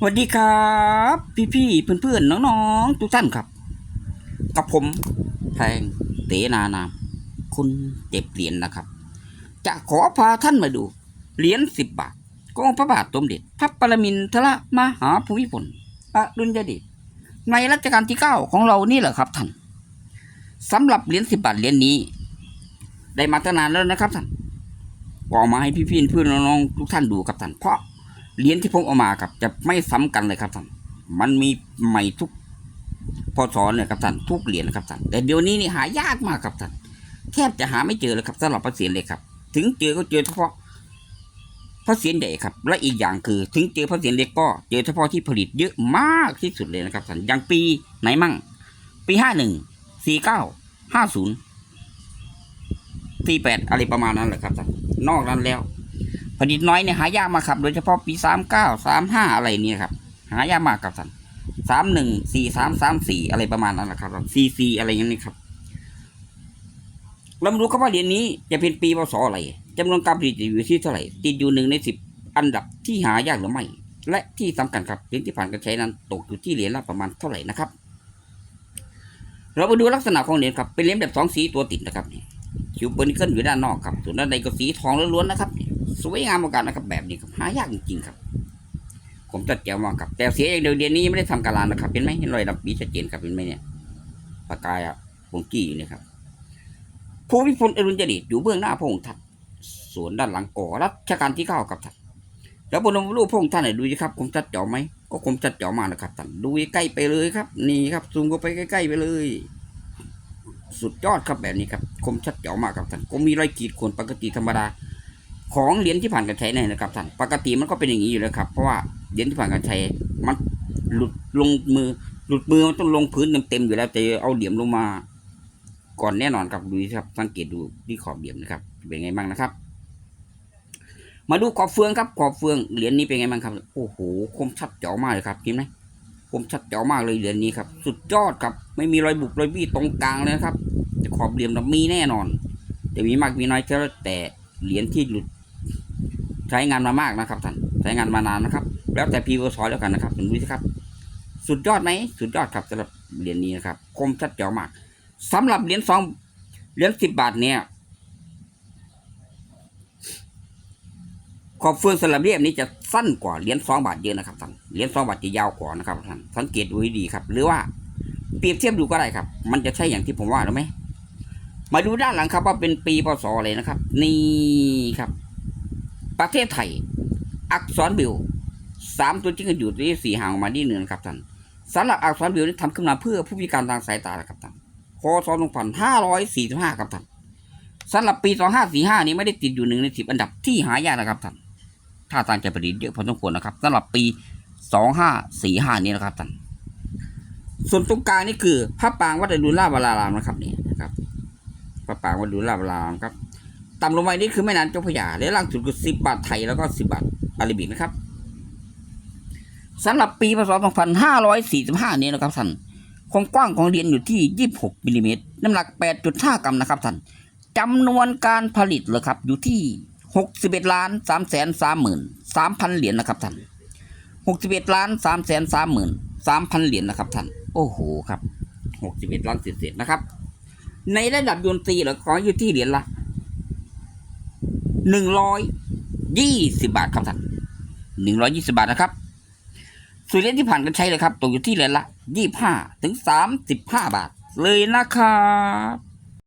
สวัสดีครับ พี่ๆเพื่อนๆน้องๆทุกท่านครับ กับผมแพงเตนานาม คุณเจ็บเหรียญนะครับ จะขอพาท่านมาดู เหรียญสิบบาทของพระบาทสมเด็จพระปรมินทรมหาภูมิพลอดุลยเดชในรัชกาลที่เก้าของเรานี่แหละครับท่านสำหรับเหรียญสิบบาทเหรียญนี้ ได้มาตั้งนานแล้วนะครับท่านก็เอามาให้พี่ๆเพื่อนน้องๆทุกท่านดูครับท่านเพราะ เหรียญที่ผมเอามาครับ จะไม่ซ้ำกันเลยครับท่านมันมีใหม่ทุกพศเนี่ยครับท่านทุกเหรียญนะครับท่านแต่เดี๋ยวนี้นี่หายากมากครับท่านแทบจะหาไม่เจอเลยครับสำหรับพระเศียรเลยครับ ถึงเจอก็เจอเฉพาะพระเศียรใหญ่ครับ และอีกอย่างคือ ถึงเจอพระเศียรเล็กก็เจอเฉพาะที่ผลิตเยอะมากที่สุดเลยนะครับท่านอย่างปีไหนมั่ง ปีห้าหนึ่งสี่เก้าห้าศูนย์สี่แปดอะไรประมาณนั้นแหละครับท่านนอกนั้นแล้ว ผลิตน้อยเนี่ยหายากมากครับ โดยเฉพาะปีสามเก้าสามห้าอะไรเนี่ยครับ หายากมากครับท่านสามหนึ่งสี่สามสามสี่อะไรประมาณนั้นแหละครับสี่สี่อะไรอย่างนี้ครับเรามาดูครับว่าเหรียญนี้จะเป็นปีพศอะไรจำนวนการผลิตอยู่ที่เท่าไหร่ ติดอยู่หนึ่งในสิบอันดับที่หายากหรือไม่ และที่สำคัญครับเหรียญที่ผ่านการใช้นั้นตกอยู่ที่เหรียญละประมาณเท่าไหร่นะครับ เรามาดูลักษณะของเหรียญครับ เป็นเหรียญแบบสองสีตัวติดนะครับคิวเปิเกิลอยู่ด้านนอกครับ ส่วนด้านในก็สีทองล้วนๆนะครับ สวยงามเหมือนกันนะครับแบบนี้ครับหายากจริงๆครับ ผมจัดแจวมากครับแต่เสียอย่างเดียวเดือนนี้ยังไม่ได้ทำการลานนะครับเห็นไหมเห็นรอยดับบีชัดเจนครับเห็นไหมเนี่ยปากกายอะผมจี้อยู่เนี่ยครับภูมิพลอรุณยเดชอยู่เบื้องหน้าพระองค์ท่านสวนด้านหลังก่อรัชกาลที่เก้าครับท่านแล้วบนรูปพระองค์ท่านเนี่ยดูสิครับ ผมจัดเจาะไหมก็ผมจัดเจาะมากนะครับท่านดูใกล้ไปเลยครับ นี่ครับซูมเข้าไปใกล้ๆไปเลย สุดยอดครับแบบนี้ครับ คมชัดเจ๋วมากครับท่านก็มีรอยขีดข่วนปกติธรรมดา ของเหรียญที่ผ่านการใช้เนี่ยนะครับท่านปกติมันก็เป็นอย่างนี้อยู่แล้วครับ เพราะว่าเหรียญที่ผ่านการใช้มันหลุดลงมือ หลุดมือมันต้องลงพื้นเต็มๆอยู่แล้วแต่เอาเหลี่ยมลงมา ก่อนแน่นอนครับดูครับ สังเกตดูที่ขอบเหลี่ยมนะครับ เป็นไงบ้างนะครับ มาดูขอบเฟืองครับ ขอบเฟืองเหรียญนี้เป็นไงบ้างครับโอ้โหคมชัดเจ๋วมากเลยครับเห็นไหมคมชัดเจ๋วมากเลยเหรียญนี้ครับ สุดยอดครับ ไม่มีรอยบุกรอยบี้ตรงกลางเลยนะครับแต่ขอบเหลี่ยมน่ะมีแน่นอน แต่มีมากมีน้อยแล้วแต่เหรียญที่หลุด ใช้งานมามากนะครับท่านใช้งานมานานนะครับ แล้วแต่พีวสอแล้วกันนะครับดูสิครับ สุดยอดไหมสุดยอดครับสำหรับเหรียญนี้นะครับคมชัดเจ๋วมากสำหรับเหรียญสองเหรียญสิบบาทเนี่ยขอบเฟืองสลับเรียบนี้จะสั้นกว่าเหรียญสองบาทเยอะนะครับท่านเหรียญสองบาทจะยาวกว่านะครับท่านสังเกตดูให้ดีครับ หรือว่าเปรียบเทียบดูก็ได้ครับ มันจะใช่อย่างที่ผมว่าหรือไม่มาดูด้านหลังครับว่าเป็นปีพศอะไรนะครับ นี่ครับ ประเทศไทย อักษรบิวสามตัวจริงกันอยู่ที่สี่ห่างออกมาที่หนึ่งนครับท่านสำหรับอักษรบิวนี้ทำขึ้นมาเพื่อผู้พิการทางสายตาครับท่านพศสองพันห้าร้อยสี่สิบห้าครับท่านสำหรับปีสองห้าสี่ห้านี้ไม่ได้ติดอยู่หนึ่งในสิบอันดับที่หายากนะครับท่านถ้าทางจะผลิตเยอะพอสมควรนะครับสำหรับปีสองห้าสี่ห้านี้นะครับท่านส่วนตรงกลางนี่คือพระปางวัดอรุณราชวรารามนะครับนี่นะครับพระปางวัดอรุณราชวรารามครับ ต่ำลงไปนี่คือแม่น้ำเจ้าพระยาและล่างสุดคือสิบบาทไทยแล้วก็สิบบาทอาราบิกนะครับสำหรับปีพศ2545 นี้นะครับท่านความกว้างของเหรียญอยู่ที่ 26มิลลิเมตรน้ำหนัก 8.5 กรัมนะครับท่านจำนวนการผลิตเลยครับอยู่ที่ 61ล้าน3แสน3หมื่น3พันเหรียญนะครับท่าน61ล้าน3แสน3หมื่น3พันเหรียญนะครับท่านโอ้โหครับ 61ล้านเศษๆนะครับ ในระดับยนตรีเหรอขออยู่ที่เหรียญละ หนึ่งร้อยยี่สิบาทครับท่านหนึ่งร้อยยี่สิบาทนะครับส่วนเหรียญที่ผ่านกันใช้เลยครับตกอยู่ที่เหรียญละยี่ห้าถึงสามสิบห้าบาทเลยนะครับ